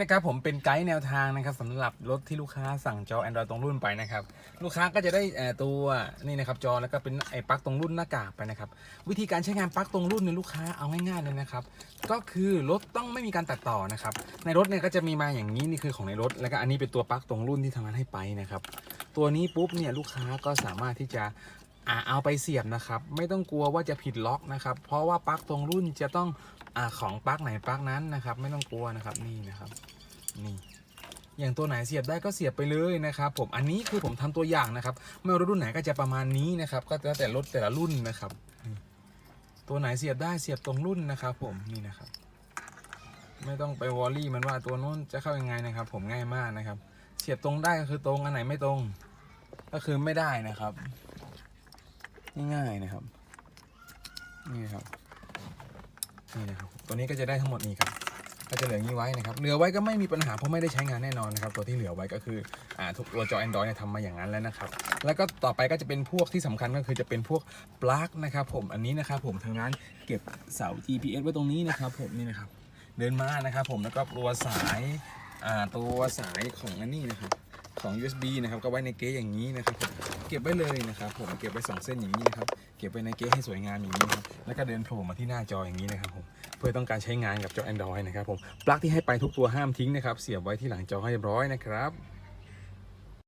นะครับผมเป็นไกด์แนวทางนะครับสำหรับรถที่ลูกค้าสั่งจอ Android ตรงรุ่นไปนะครับ ลูกค้าก็จะได้ตัวนี่นะครับจอแล้วก็เป็นไอ้ปลั๊กตรงรุ่นหน้ากากไปนะครับ วิธีการใช้งานปลั๊กตรงรุ่นในยลูกค้าเอาง่ายๆเลยนะครับ ก็คือรถต้องไม่มีการตัดต่อนะครับ ในรถเนี่ยก็จะมีมาอย่างนี้นี่คือของในรถ แล้วก็อันนี้เป็นตัวปลั๊กตรงรุ่นที่ทำงร้านให้ไปนะครับ ตัวนี้ปุ๊บเนี่ยลูกค้าก็สามารถที่จะ อ่าเอาไปเสียบนะครับ ไม่ต้องกลัวว่าจะผิดล็อกนะครับ เพราะว่าปลั๊กตรงรุ่นจะต้องอาของปลั๊กไหนปลั๊กนั้นนะครับ ไม่ต้องกลัวนะครับนี่นะครับนี่อย่างตัวไหนเสียบได้ก็เสียบไปเลยนะครับผมอันนี้คือผมทำตัวอย่างนะครับ ไม่ว่ารุ่นไหนก็จะประมาณนี้นะครับ ก็แล้วแต่รถแต่ละรุ่นนะครับ ตัวไหนเสียบได้เสียบตรงรุ่นนะครับ ผมนี่นะครับ ไม่ต้องไปวอรี่มันว่าตัวนู้นจะเข้ายังไงนะครับ ผมง่ายมากนะครับ เสียบตรงได้ก็คือตรงอันไหนไม่ตรง ก็คือไม่ได้นะครับ ง่ายๆนะครับ นี่นะครับ นี่นะครับ ตัวนี้ก็จะได้ทั้งหมดนี้ครับ ก็จะเหลืองนี้ไว้นะครับ เหลือไว้ก็ไม่มีปัญหาเพราะไม่ได้ใช้งานแน่นอนนะครับ ตัวที่เหลือไว้ก็คือ อ่าทุกตัวจอ Android เนี่ยทำมาอย่างนั้นแล้วนะครับ แล้วก็ต่อไปก็จะเป็นพวกที่สำคัญก็คือจะเป็นพวกปลั๊กนะครับ ผม อันนี้นะครับ ผมทางร้านเก็บเสา GPS ไว้ตรงนี้นะครับ ผมนี่นะครับ เดินมานะครับ ผม แล้วก็ตัวสาย อ่า ตัวสายของอันนี้นะครับ ของ USB นะครับก็ไว้ในเก๊อย่างนี้นะครับเก็บไว้เลยนะครับผมเก็บไว้สองเส้นอย่างนี้นะครับเก็บไว้ในเก๊ให้สวยงามอย่างนี้นะครับแล้วก็เดินโผล่มาที่หน้าจออย่างนี้นะครับผมเพื่อต้องการใช้งานกับจอ Android นะครับผมปลั๊กที่ให้ไปทุกตัวห้ามทิ้งนะครับเสียบไว้ที่หลังจอให้เรียบร้อยนะครับ